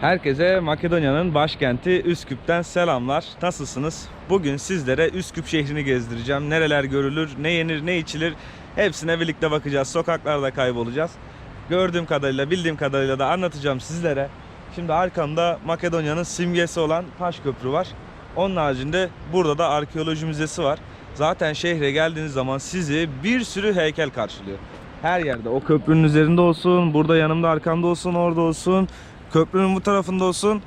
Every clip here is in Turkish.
Herkese Makedonya'nın başkenti Üsküp'ten selamlar. Nasılsınız? Bugün sizlere Üsküp şehrini gezdireceğim. Nereler görülür, ne yenir, ne içilir hepsine birlikte bakacağız. Sokaklarda kaybolacağız. Gördüğüm kadarıyla, bildiğim kadarıyla da anlatacağım sizlere. Şimdi arkamda Makedonya'nın simgesi olan Taş Köprü var. Onun haricinde burada da arkeoloji müzesi var. Zaten şehre geldiğiniz zaman sizi bir sürü heykel karşılıyor. Her yerde o köprünün üzerinde olsun, burada yanımda arkamda olsun, orada olsun, köprünün bu tarafında olsun.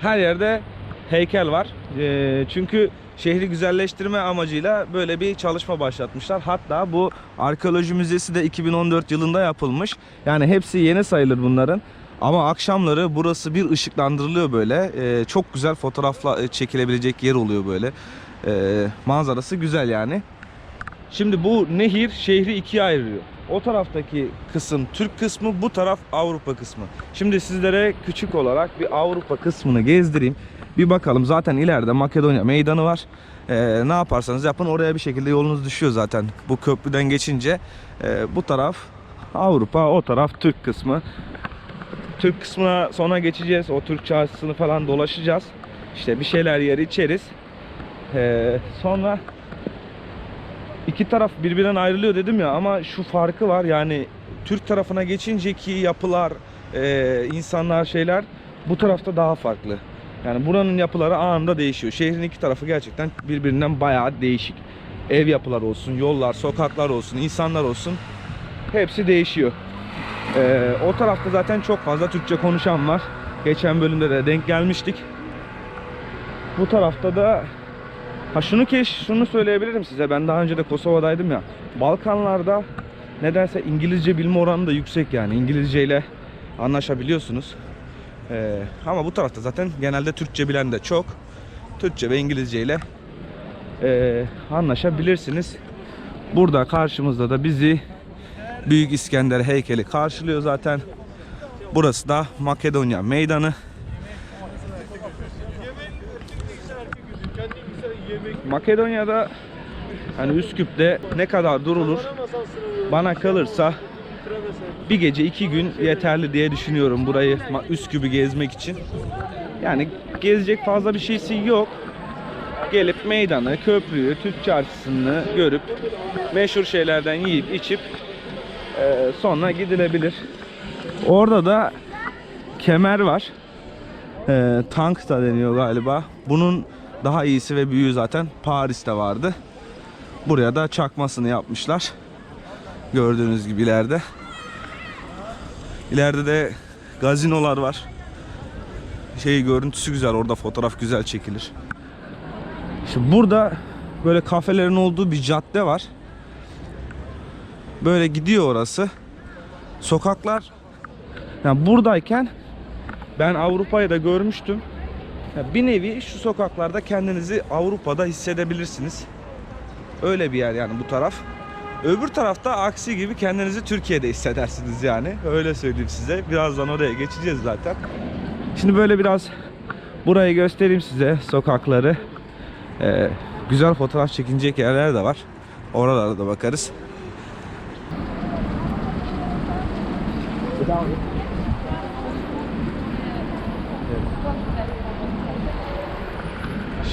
Her yerde heykel var. Ee, çünkü şehri güzelleştirme amacıyla böyle bir çalışma başlatmışlar. Hatta bu arkeoloji müzesi de 2014 yılında yapılmış. Yani hepsi yeni sayılır bunların. Ama akşamları burası bir ışıklandırılıyor böyle. Ee, çok güzel fotoğrafla e, çekilebilecek yer oluyor böyle. Ee, manzarası güzel yani. Şimdi bu nehir şehri ikiye ayırıyor. O taraftaki kısım Türk kısmı, bu taraf Avrupa kısmı. Şimdi sizlere küçük olarak bir Avrupa kısmını gezdireyim. Bir bakalım zaten ileride Makedonya meydanı var. Ee, ne yaparsanız yapın oraya bir şekilde yolunuz düşüyor zaten. Bu köprüden geçince Ee, bu taraf Avrupa, o taraf Türk kısmı. Türk kısmına sonra geçeceğiz. O Türk çarşısını falan dolaşacağız. İşte bir şeyler yer içeriz. Ee, sonra iki taraf birbirinden ayrılıyor dedim ya ama şu farkı var yani Türk tarafına geçinceki yapılar, e, insanlar, şeyler bu tarafta daha farklı. Yani buranın yapıları anında değişiyor. Şehrin iki tarafı gerçekten birbirinden bayağı değişik. Ev yapıları olsun, yollar, sokaklar olsun, insanlar olsun hepsi değişiyor. Ee, o tarafta zaten çok fazla Türkçe konuşan var. Geçen bölümde de denk gelmiştik. Bu tarafta da Ha şunu keş, şunu söyleyebilirim size. Ben daha önce de Kosova'daydım ya. Balkanlarda nedense İngilizce bilme oranı da yüksek yani. İngilizce ile anlaşabiliyorsunuz. Ee, ama bu tarafta zaten genelde Türkçe bilen de çok. Türkçe ve İngilizce ile ee, anlaşabilirsiniz. Burada karşımızda da bizi Büyük İskender heykeli karşılıyor zaten. Burası da Makedonya meydanı. Makedonya'da hani Üsküp'te ne kadar durulur bana kalırsa bir gece iki gün yeterli diye düşünüyorum burayı Üsküp'ü gezmek için. Yani gezecek fazla bir şeysi yok. Gelip meydanı, köprüyü, Türk çarşısını görüp meşhur şeylerden yiyip içip eee, sonra gidilebilir. Orada da kemer var. Eee, tank da deniyor galiba. Bunun daha iyisi ve büyüğü zaten Paris'te vardı. Buraya da çakmasını yapmışlar. Gördüğünüz gibi ileride. İleride de gazinolar var. Şey görüntüsü güzel. Orada fotoğraf güzel çekilir. Şimdi burada böyle kafelerin olduğu bir cadde var. Böyle gidiyor orası. Sokaklar yani buradayken ben Avrupa'yı da görmüştüm. Bir nevi şu sokaklarda kendinizi Avrupa'da hissedebilirsiniz. Öyle bir yer yani bu taraf. Öbür tarafta aksi gibi kendinizi Türkiye'de hissedersiniz yani. Öyle söyleyeyim size. Birazdan oraya geçeceğiz zaten. Şimdi böyle biraz burayı göstereyim size sokakları. Ee, güzel fotoğraf çekinecek yerler de var. Oralara da bakarız.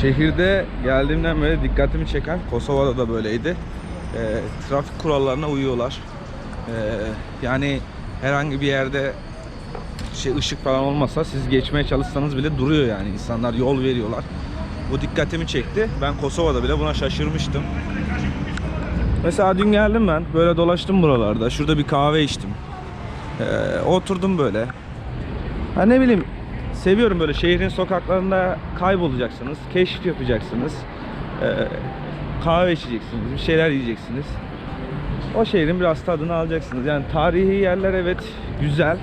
Şehirde geldiğimden beri dikkatimi çeken Kosova'da da böyleydi. Ee, trafik kurallarına uyuyorlar. Ee, yani herhangi bir yerde şey ışık falan olmasa siz geçmeye çalışsanız bile duruyor yani insanlar yol veriyorlar. Bu dikkatimi çekti. Ben Kosova'da bile buna şaşırmıştım. Mesela dün geldim ben böyle dolaştım buralarda. Şurada bir kahve içtim. Ee, oturdum böyle. Ha ne bileyim seviyorum böyle şehrin sokaklarında kaybolacaksınız, keşif yapacaksınız. Ee, kahve içeceksiniz, bir şeyler yiyeceksiniz. O şehrin biraz tadını alacaksınız. Yani tarihi yerler evet güzel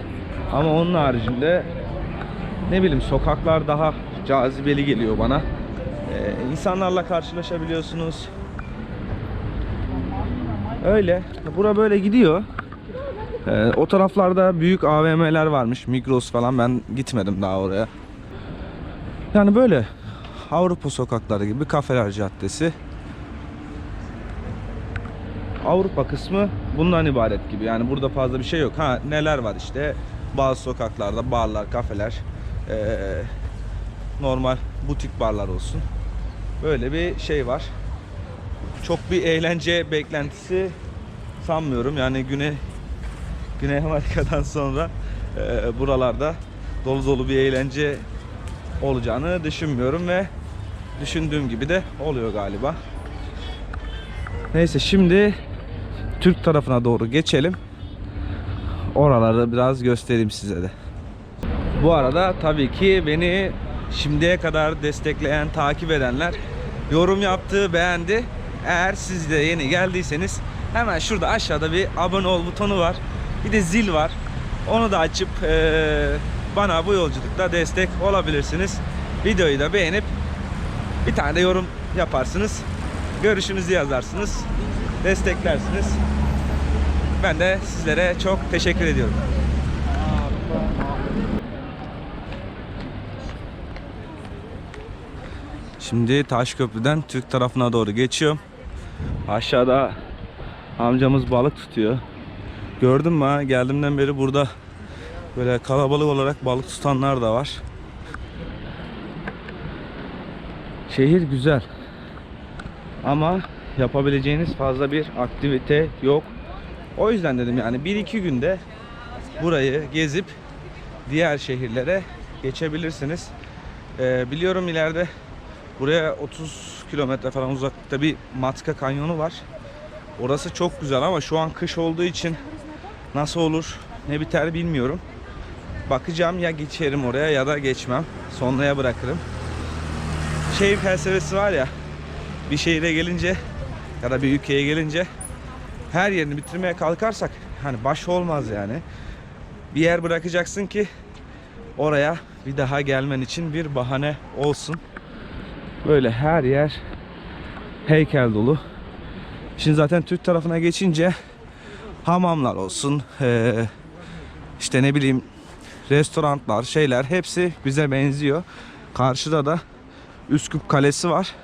ama onun haricinde ne bileyim sokaklar daha cazibeli geliyor bana. Ee, insanlarla karşılaşabiliyorsunuz. Öyle. Bura böyle gidiyor. Ee, o taraflarda büyük AVM'ler varmış. Migros falan ben gitmedim daha oraya. Yani böyle Avrupa sokakları gibi kafeler caddesi. Avrupa kısmı bundan ibaret gibi. Yani burada fazla bir şey yok. Ha neler var işte bazı sokaklarda barlar, kafeler. Ee, normal butik barlar olsun. Böyle bir şey var. Çok bir eğlence beklentisi sanmıyorum. Yani Güney Güney Amerika'dan sonra e, buralarda dolu dolu bir eğlence olacağını düşünmüyorum ve düşündüğüm gibi de oluyor galiba. Neyse şimdi Türk tarafına doğru geçelim. Oraları biraz göstereyim size de. Bu arada tabii ki beni şimdiye kadar destekleyen, takip edenler yorum yaptı, beğendi. Eğer siz de yeni geldiyseniz hemen şurada aşağıda bir abone ol butonu var. Bir de zil var. Onu da açıp eee, bana bu yolculukta destek olabilirsiniz. Videoyu da beğenip bir tane de yorum yaparsınız. Görüşünüzü yazarsınız. Desteklersiniz. Ben de sizlere çok teşekkür ediyorum. Şimdi Taşköprü'den Türk tarafına doğru geçiyorum. Aşağıda amcamız balık tutuyor. Gördün mü ha? Geldiğimden beri burada böyle kalabalık olarak balık tutanlar da var. Şehir güzel. Ama yapabileceğiniz fazla bir aktivite yok. O yüzden dedim yani 1-2 günde burayı gezip diğer şehirlere geçebilirsiniz. Ee, biliyorum ileride buraya 30 kilometre falan uzaklıkta bir Matka Kanyonu var. Orası çok güzel ama şu an kış olduğu için nasıl olur ne biter bilmiyorum. Bakacağım ya geçerim oraya ya da geçmem. Sonraya bırakırım. Şehir felsefesi var ya bir şehire gelince ya da bir ülkeye gelince her yerini bitirmeye kalkarsak hani baş olmaz yani. Bir yer bırakacaksın ki oraya bir daha gelmen için bir bahane olsun. Böyle her yer heykel dolu. Şimdi zaten Türk tarafına geçince hamamlar olsun, eee, işte ne bileyim restoranlar, şeyler hepsi bize benziyor. Karşıda da Üsküp Kalesi var.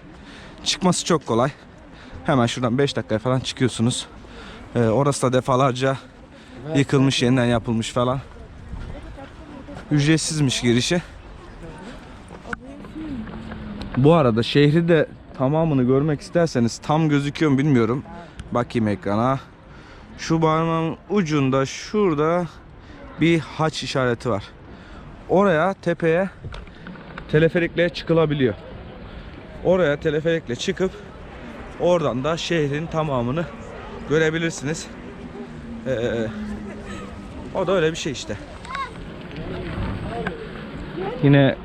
Çıkması çok kolay. Hemen şuradan 5 dakika falan çıkıyorsunuz. Ee, orası da defalarca yıkılmış, yeniden yapılmış falan. Ücretsizmiş girişi. Bu arada şehri de tamamını görmek isterseniz tam gözüküyor mu bilmiyorum. Bakayım ekrana. Şu parmağın ucunda şurada bir haç işareti var. Oraya tepeye teleferikle çıkılabiliyor. Oraya teleferikle çıkıp oradan da şehrin tamamını görebilirsiniz. Ee, o da öyle bir şey işte. Yine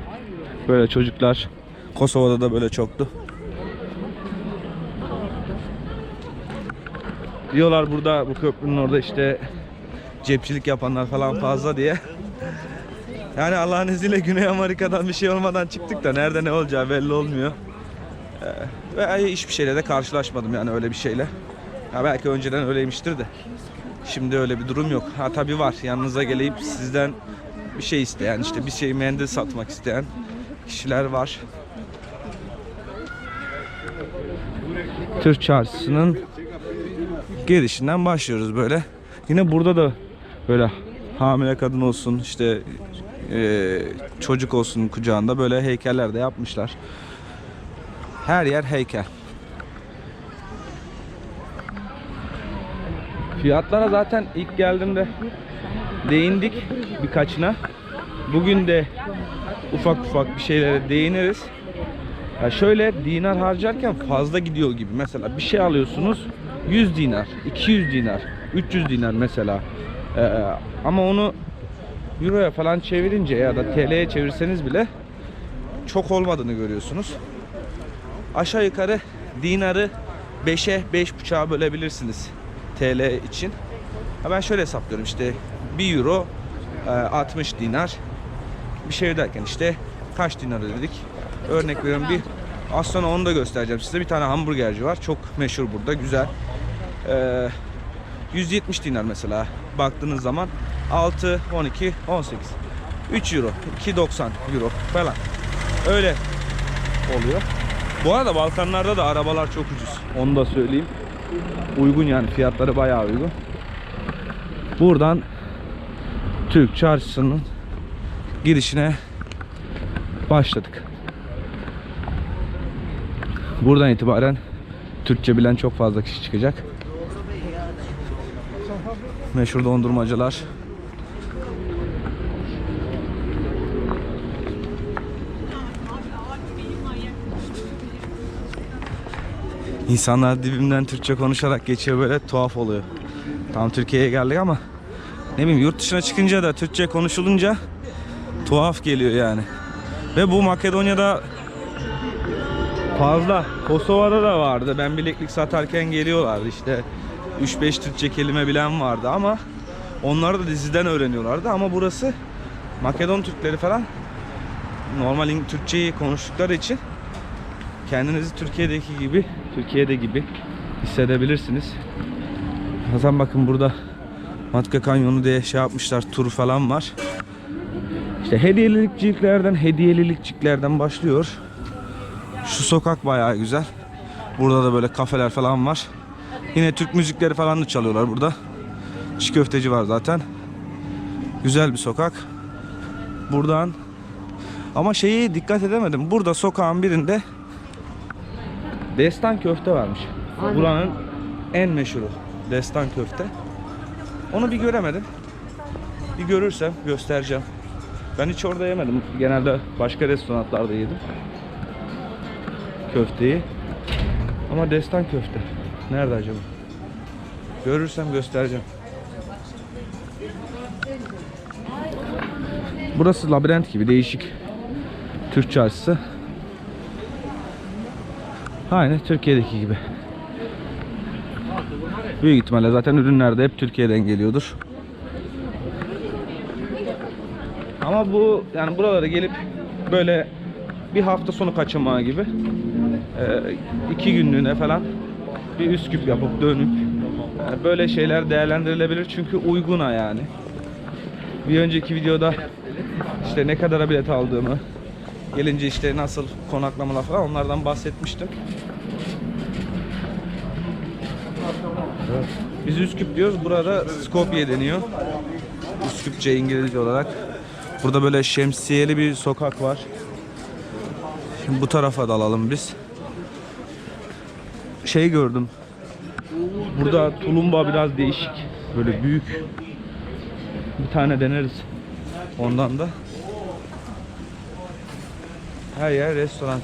böyle çocuklar Kosova'da da böyle çoktu. Diyorlar burada bu köprünün orada işte cepçilik yapanlar falan fazla diye. Yani Allah'ın izniyle Güney Amerika'dan bir şey olmadan çıktık da nerede ne olacağı belli olmuyor. Ee, ve hiçbir şeyle de karşılaşmadım yani öyle bir şeyle. Ya belki önceden öyleymiştir de. Şimdi öyle bir durum yok. Ha tabii var. Yanınıza gelip sizden bir şey isteyen, işte bir şey mendil satmak isteyen kişiler var. Türk çarşısının girişinden başlıyoruz böyle. Yine burada da böyle hamile kadın olsun işte eee, çocuk olsun kucağında böyle heykeller de yapmışlar. Her yer heykel. Fiyatlara zaten ilk geldiğimde değindik birkaçına. Bugün de ufak ufak bir şeylere değiniriz. Ya şöyle dinar harcarken fazla gidiyor gibi. Mesela bir şey alıyorsunuz 100 dinar, 200 dinar, 300 dinar mesela. Ee, ama onu Euro'ya falan çevirince ya da TL'ye çevirseniz bile çok olmadığını görüyorsunuz. Aşağı yukarı dinarı 5'e 5.5'a bölebilirsiniz TL için. Ha ben şöyle hesaplıyorum işte 1 euro e, 60 dinar bir şey derken işte kaç dinar dedik. Örnek veriyorum bir az sonra onu da göstereceğim size. Bir tane hamburgerci var. Çok meşhur burada. Güzel. Ee, 170 dinar mesela baktığınız zaman 6, 12, 18 3 euro 2.90 euro falan öyle oluyor. Bu arada Balkanlarda da arabalar çok ucuz. Onu da söyleyeyim. Uygun yani fiyatları bayağı uygun. Buradan Türk çarşısının girişine Başladık. Buradan itibaren Türkçe bilen çok fazla kişi çıkacak. Meşhur dondurmacılar. İnsanlar dibimden Türkçe konuşarak geçiyor böyle tuhaf oluyor. Tam Türkiye'ye geldik ama ne bileyim yurt dışına çıkınca da Türkçe konuşulunca tuhaf geliyor yani. Ve bu Makedonya'da fazla. Kosova'da da vardı. Ben bileklik satarken geliyorlardı işte. 3-5 Türkçe kelime bilen vardı ama onlar da diziden öğreniyorlardı ama burası Makedon Türkleri falan normal Türkçeyi konuştukları için kendinizi Türkiye'deki gibi, Türkiye'de gibi hissedebilirsiniz. Zaten bakın burada Matka Kanyonu diye şey yapmışlar, tur falan var. İşte hediyelilikçiliklerden, hediyelilikçiklerden başlıyor. Şu sokak bayağı güzel. Burada da böyle kafeler falan var. Yine Türk müzikleri falan da çalıyorlar burada. Çiğ köfteci var zaten. Güzel bir sokak. Buradan ama şeyi dikkat edemedim. Burada sokağın birinde Destan köfte varmış. Buranın en meşhuru Destan köfte. Onu bir göremedim. Bir görürsem göstereceğim. Ben hiç orada yemedim. Genelde başka restoranlarda yedim. Köfteyi. Ama destan köfte. Nerede acaba? Görürsem göstereceğim. Burası labirent gibi değişik. Türk çarşısı. Aynı Türkiye'deki gibi. Büyük ihtimalle zaten ürünler de hep Türkiye'den geliyordur. Ama bu yani buralara gelip böyle bir hafta sonu kaçamağı gibi e, iki günlüğüne falan bir Üsküp yapıp dönüp yani böyle şeyler değerlendirilebilir çünkü uyguna yani. Bir önceki videoda işte ne kadara bilet aldığımı gelince işte nasıl konaklamalar falan onlardan bahsetmiştim. Biz Üsküp diyoruz. Burada Skopje deniyor. Üsküpçe İngilizce olarak. Burada böyle şemsiyeli bir sokak var. Şimdi bu tarafa dalalım biz. Şey gördüm. Burada tulumba biraz değişik. Böyle büyük. Bir tane deneriz. Ondan da. Her yer restoran.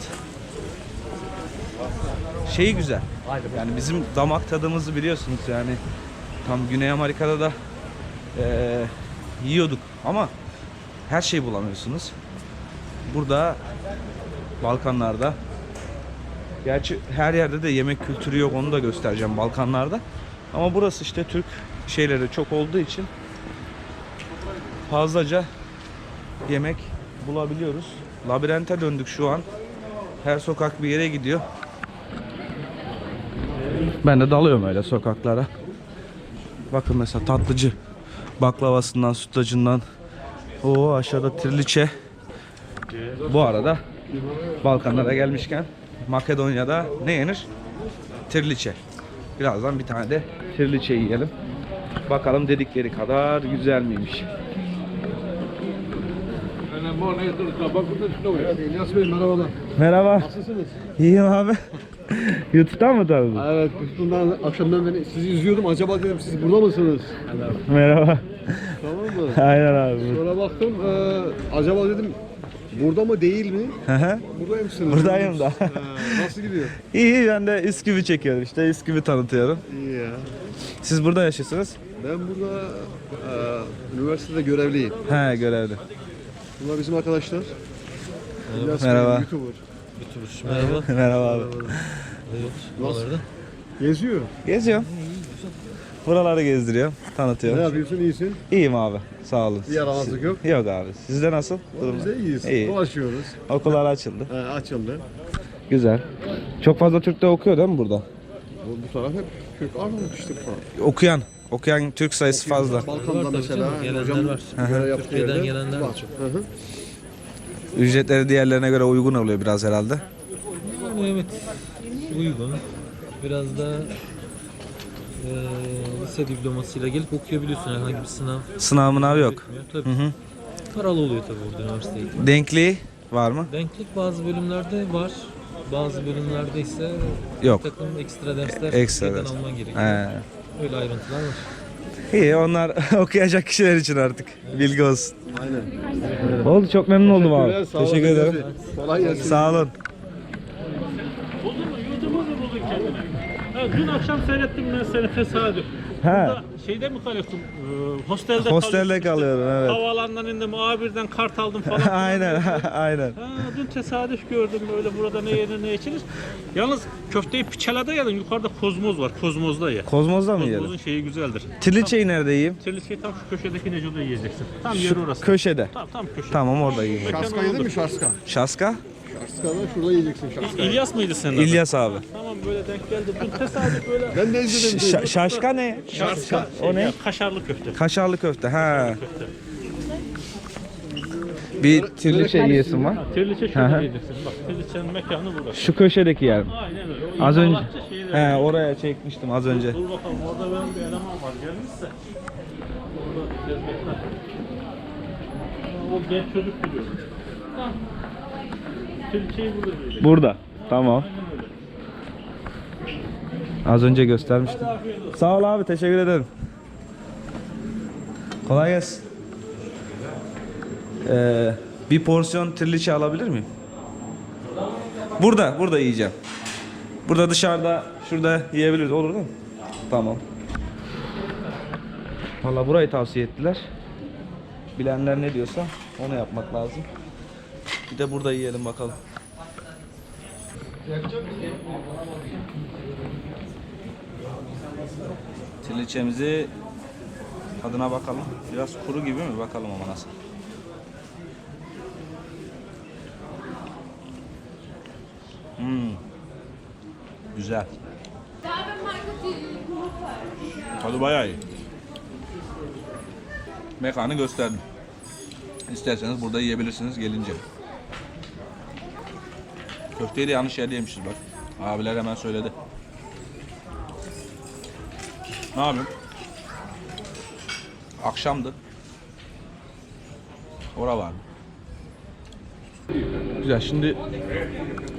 Şeyi güzel. Yani bizim damak tadımızı biliyorsunuz yani. Tam Güney Amerika'da da eee, yiyorduk ama her şeyi bulamıyorsunuz. Burada Balkanlarda Gerçi her yerde de yemek kültürü yok onu da göstereceğim Balkanlarda. Ama burası işte Türk şeyleri çok olduğu için fazlaca yemek bulabiliyoruz. Labirente döndük şu an. Her sokak bir yere gidiyor. Ben de dalıyorum öyle sokaklara. Bakın mesela tatlıcı baklavasından, sütlacından. O aşağıda triliçe. Bu arada Balkanlara gelmişken Makedonya'da ne yenir? Triliçe. Birazdan bir tane de triliçe yiyelim. Bakalım dedikleri kadar güzel miymiş. İlyas Bey merhabalar. Merhaba. Nasılsınız? İyiyim abi. YouTube'dan mı tanıdın? Evet, bundan akşamdan beri sizi izliyordum. Acaba dedim siz burada mısınız? Merhaba. Tamam mı? Aynen abi. Sonra baktım, e, acaba dedim burada mı değil mi? Hı. Buradaymışsınız. Buradayım da. Ha, nasıl gidiyor? İyi ben de Üsküp'ü çekiyorum işte Üsküp'ü tanıtıyorum. İyi ya. Siz burada yaşıyorsunuz? Ben burada e, üniversitede görevliyim. He görevli. Bunlar bizim arkadaşlar. İlyas Bey, Merhaba. YouTuber. Merhaba. Merhaba abi. Nasıl? Geziyor. Geziyorum. Buraları gezdiriyorum, Ne tanıtıyorum. yapıyorsun? İyisin. İyiyim abi. Sağ olun. Bir yaramazlık yok. Yok abi. Sizde nasıl? Biz de iyiyiz. İyi. Dolaşıyoruz. Okullar açıldı. Ha, açıldı. Güzel. Çok fazla Türk de okuyor değil mi burada? Bu, bu taraf hep Türk Arnavut işte bu. Okuyan. Okuyan Türk sayısı fazla. Balkan'da mesela gelenler var. yaptığı Türkiye'den yerde gelenler var. Hı hı. Ücretleri diğerlerine göre uygun oluyor biraz herhalde. Yani evet uygun. Biraz da eee lise diplomasıyla gelip okuyabiliyorsun herhangi bir sınav Sınav mınav yok. gerekmiyor. Tabii. Hı hı. Paralı oluyor tabii burada üniversite eğitimi. Denkliği var mı? Denklik bazı bölümlerde var. Bazı bölümlerde ise Yok. bir takım ekstra dersler Ekstra şeyden ders. alman gerekiyor. He. Öyle ayrıntılar var. İyi onlar okuyacak kişiler için artık. Bilgi olsun. Aynen. Oldu çok memnun oldum abi. Teşekkür ederim. Kolay gelsin. Sağ olun. Buldun mu? YouTube'u mu buldun kendine? Ha, dün akşam seyrettim ben seni tesadüf. He. Burada şeyde mi kalıyorsun? Ee, hostelde Hostelde işte. kalıyorum, evet. Havaalanından indim, A1'den kart aldım falan. aynen aynen. Ha, dün tesadüf gördüm böyle burada ne yenir ne içilir. Yalnız köfteyi piçelada yedin. Yukarıda kozmoz var. Kozmozda ye. Kozmoz'da mı Kozmozun yiyelim? şeyi güzeldir. Triliçeyi nerede yiyeyim? Triliçeyi tam şu köşedeki Neco'da yiyeceksin. Tam yeri orası. Köşede. Tam, tam köşe. Tamam orada yiyeyim. Şaska yedin mi şaska? Şaska? Şaska'da şurada yiyeceksin şaska. İlyas mıydı senin adın? İlyas abi. Tamam böyle denk geldi. Dün tesadüf böyle. Ben de izledim. Ş- şaşka ne? Şaska. O ne? Ya, kaşarlı köfte. Kaşarlı köfte. Ha. köfte. Bir triliçe yiyesim var. Triliçe Hı şurada hı. yiyeceksin. Bak Triliçe'nin mekanı burası. Şu köşedeki yer. mi? Aynen öyle. O Az önce imalatçı şeyler. he oraya çekmiştim az önce. Dur bakalım orada benim bir eleman var gelmişse. Orada tezgahlar. O genç çocuk biliyor. Tamam. Burada. Tamam. Az önce göstermiştim. Sağ ol abi teşekkür ederim. Kolay gelsin. Ee, bir porsiyon triliçe alabilir miyim? Burada, burada yiyeceğim. Burada dışarıda, şurada yiyebiliriz. Olur değil mi? Tamam. Valla burayı tavsiye ettiler. Bilenler ne diyorsa onu yapmak lazım. Bir de burada yiyelim bakalım. Triliçemizi tadına bakalım. Biraz kuru gibi mi? Bakalım ama nasıl. Hmm. Güzel. Tadı bayağı iyi. Mekanı gösterdim. İsterseniz burada yiyebilirsiniz gelince. Köfteyi de yanlış yerde yemişiz bak. Abiler hemen söyledi. Ne yapayım? Akşamdı. Ora vardı. Güzel şimdi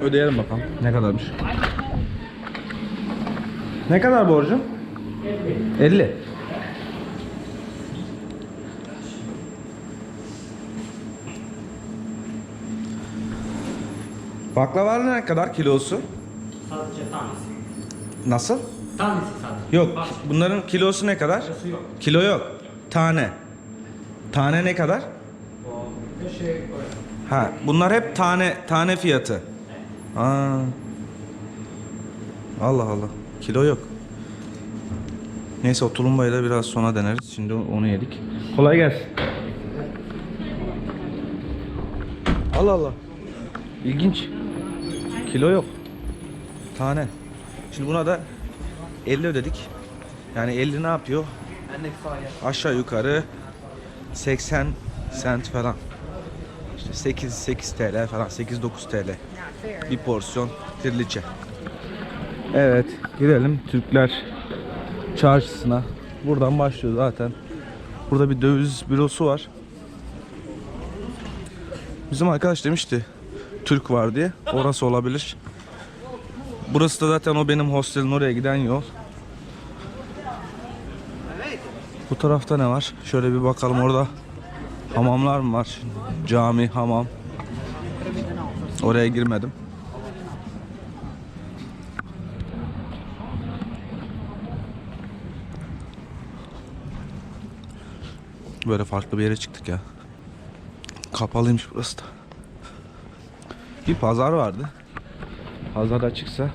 ödeyelim bakalım. Ne kadarmış? Ne kadar borcum? 50. Baklava ne kadar kilosu? Sadece tanesi. Nasıl? Tanesi sadece. Yok. Bunların kilosu ne kadar? yok. Kilo yok. Tane. Tane ne kadar? Şey, Ha, bunlar hep tane tane fiyatı. Aa. Allah Allah. Kilo yok. Neyse o tulumbayı da biraz sonra deneriz. Şimdi onu yedik. Kolay gelsin. Allah Allah. İlginç. Kilo yok. Tane. Şimdi buna da 50 ödedik. Yani 50 ne yapıyor? Aşağı yukarı 80 sent falan. İşte 8 8 TL falan 8 9 TL. Bir porsiyon triliçe. Evet, girelim Türkler çarşısına. Buradan başlıyor zaten. Burada bir döviz bürosu var. Bizim arkadaş demişti Türk var diye. Orası olabilir. Burası da zaten o benim hostelin oraya giden yol. Bu tarafta ne var? Şöyle bir bakalım orada hamamlar mı var? Cami, hamam. Oraya girmedim. Böyle farklı bir yere çıktık ya. Kapalıymış burası da. Bir pazar vardı. Pazar açıksa.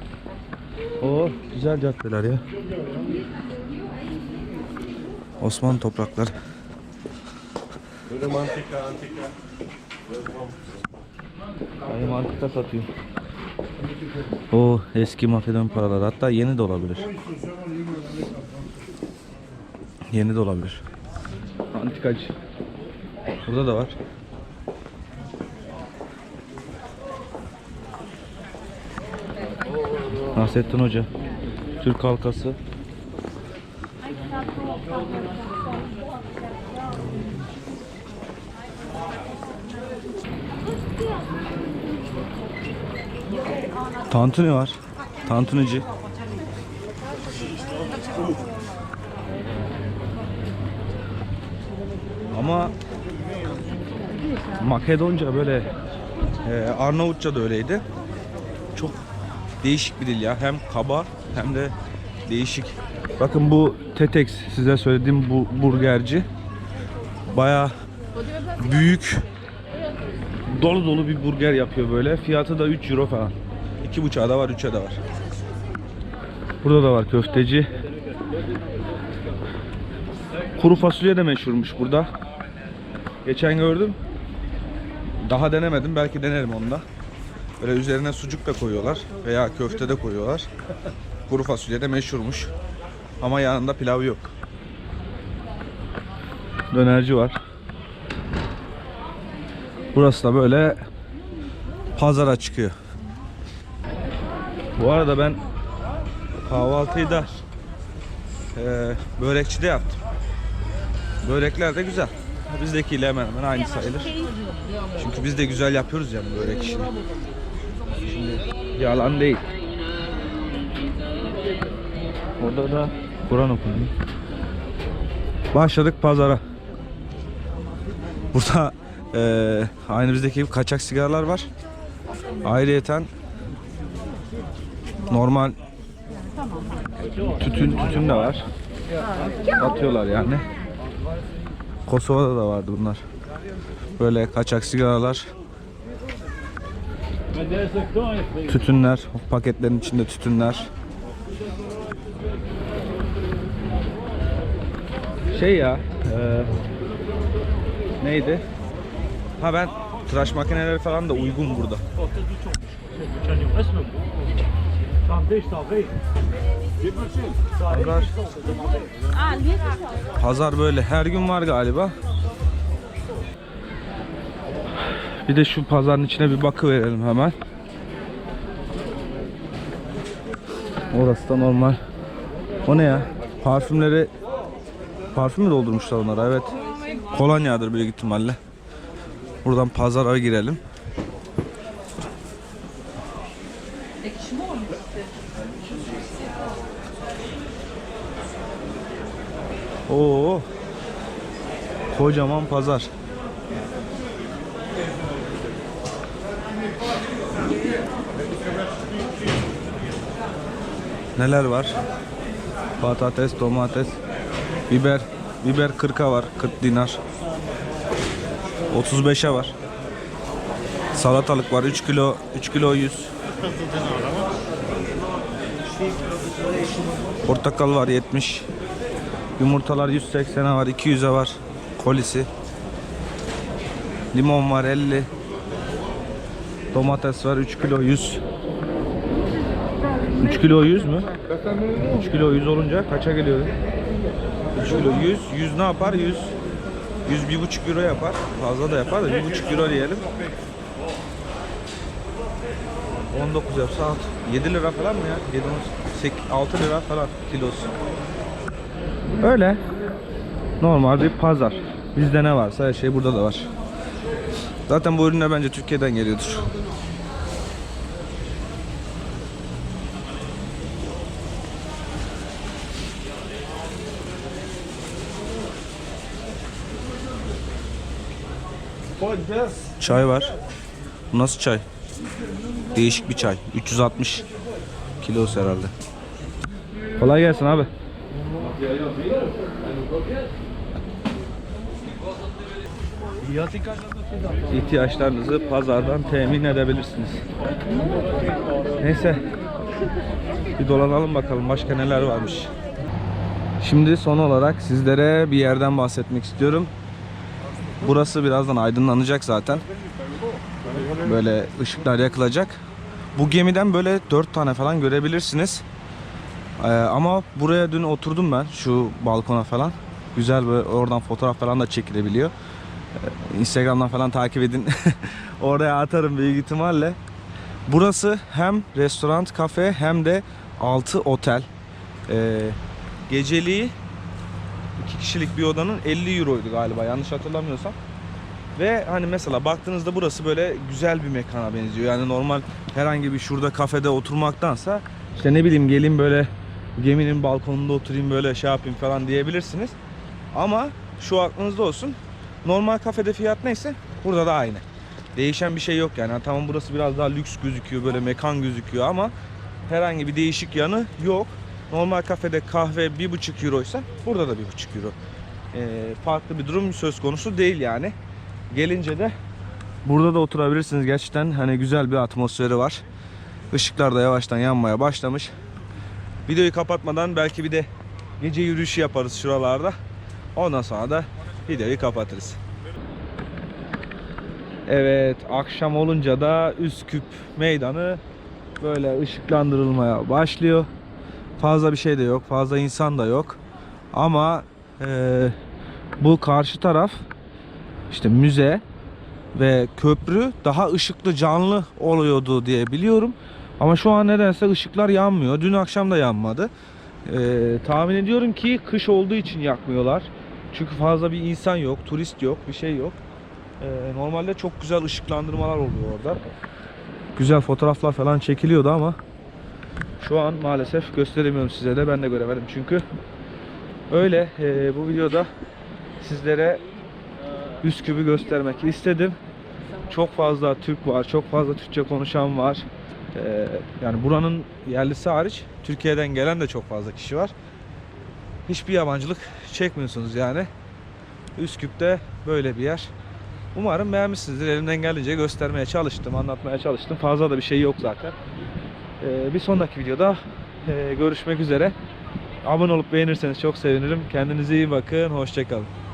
O güzel caddeler ya. Osmanlı toprakları. Böyle mantıka, antika. Ayım antika satıyor. O eski Makedon paraları hatta yeni de olabilir. Yeni de olabilir. Antikacı. Burada da var. Nasrettin Hoca. Türk halkası. Tantuni var. Tantunici. Ama Makedonca böyle e, Arnavutça da öyleydi. Çok değişik bir dil ya. Hem kaba hem de değişik. Bakın bu Tetex size söylediğim bu burgerci. Baya büyük dolu dolu bir burger yapıyor böyle. Fiyatı da 3 euro falan. 2,5'a da var, 3'e de var. Burada da var köfteci. Kuru fasulye de meşhurmuş burada. Geçen gördüm. Daha denemedim. Belki denerim onda. Böyle üzerine sucuk da koyuyorlar veya köfte de koyuyorlar. Kuru fasulye de meşhurmuş. Ama yanında pilav yok. Dönerci var. Burası da böyle pazara çıkıyor. Bu arada ben kahvaltıyı da eee börekçide yaptım. Börekler de güzel. Bizdekiyle hemen hemen aynı sayılır. Çünkü biz de güzel yapıyoruz yani börek işini. Yalan değil. Orada da Kur'an okunuyor. Başladık pazara. Burada eee aynı bizdeki gibi kaçak sigaralar var. Ayrıyeten normal tütün tütün de var. Atıyorlar yani. Kosova'da da vardı bunlar. Böyle kaçak sigaralar, tütünler, paketlerin içinde tütünler. Şey ya, eee, neydi? Ha ben tıraş makineleri falan da uygun burada. Pazar, pazar böyle her gün var galiba. Bir de şu pazarın içine bir bakı verelim hemen. Orası da normal. O ne ya? Parfümleri parfüm mü doldurmuşlar onlara? Evet. Kolonyadır büyük ihtimalle. Buradan pazara girelim. Oo. Kocaman pazar. Neler var? Patates, domates, biber. Biber 40'a var. 40 dinar. 35'e var. Salatalık var. 3 kilo 3 kilo 100. Portakal var 70. Yumurtalar 180'e var, 200'e var. Kolisi. Limon var 50. Domates var 3 kilo 100. 3 kilo 100 mü? 3 kilo 100 olunca kaça geliyor? 3 kilo 100. 100 ne yapar? 100. 100 bir buçuk euro yapar. Fazla da yapar da bir buçuk euro diyelim. 19 yapsa 7 lira falan mı ya? 7 8 6 lira falan kilosu. Öyle. Normal bir pazar. Bizde ne varsa her şey burada da var. Zaten bu ürünler bence Türkiye'den geliyordur. Çay var. Bu nasıl çay? Değişik bir çay. 360 kilosu herhalde. Kolay gelsin abi. İhtiyaçlarınızı pazardan temin edebilirsiniz. Neyse. Bir dolanalım bakalım başka neler varmış. Şimdi son olarak sizlere bir yerden bahsetmek istiyorum. Burası birazdan aydınlanacak zaten. Böyle ışıklar yakılacak. Bu gemiden böyle 4 tane falan görebilirsiniz. Ee, ama buraya dün oturdum ben şu balkona falan. Güzel böyle oradan fotoğraf falan da çekilebiliyor. Ee, Instagram'dan falan takip edin. Oraya atarım büyük ihtimalle. Burası hem restoran, kafe hem de 6 otel. Ee, geceliği 2 kişilik bir odanın 50 euroydu galiba yanlış hatırlamıyorsam. Ve hani mesela baktığınızda burası böyle güzel bir mekana benziyor. Yani normal herhangi bir şurada kafede oturmaktansa işte ne bileyim gelin böyle geminin balkonunda oturayım böyle şey yapayım falan diyebilirsiniz. Ama şu aklınızda olsun. Normal kafede fiyat neyse burada da aynı. Değişen bir şey yok yani. Ha, Tamam burası biraz daha lüks gözüküyor böyle mekan gözüküyor ama herhangi bir değişik yanı yok. Normal kafede kahve 1,5 euroysa burada da 1,5 euro. Ee, farklı bir durum söz konusu değil yani. Gelince de burada da oturabilirsiniz. Gerçekten hani güzel bir atmosferi var. Işıklar da yavaştan yanmaya başlamış. Videoyu kapatmadan belki bir de gece yürüyüşü yaparız şuralarda. Ondan sonra da videoyu kapatırız. Evet, akşam olunca da Üsküp meydanı böyle ışıklandırılmaya başlıyor. Fazla bir şey de yok, fazla insan da yok. Ama eee, bu karşı taraf işte müze ve köprü daha ışıklı canlı oluyordu diye biliyorum. Ama şu an nedense ışıklar yanmıyor. Dün akşam da yanmadı. Ee, tahmin ediyorum ki kış olduğu için yakmıyorlar. Çünkü fazla bir insan yok, turist yok, bir şey yok. Ee, normalde çok güzel ışıklandırmalar oluyor orada. Güzel fotoğraflar falan çekiliyordu ama şu an maalesef gösteremiyorum size de ben de göremedim çünkü. Öyle ee, bu videoda sizlere Üsküp'ü göstermek istedim. Çok fazla Türk var, çok fazla Türkçe konuşan var. Ee, yani buranın yerlisi hariç Türkiye'den gelen de çok fazla kişi var. Hiçbir yabancılık çekmiyorsunuz yani. Üsküp'te böyle bir yer. Umarım beğenmişsinizdir. Elimden geldiğince göstermeye çalıştım, anlatmaya çalıştım. Fazla da bir şey yok zaten. Ee, bir sonraki videoda e, görüşmek üzere. Abone olup beğenirseniz çok sevinirim. Kendinize iyi bakın. Hoşçakalın.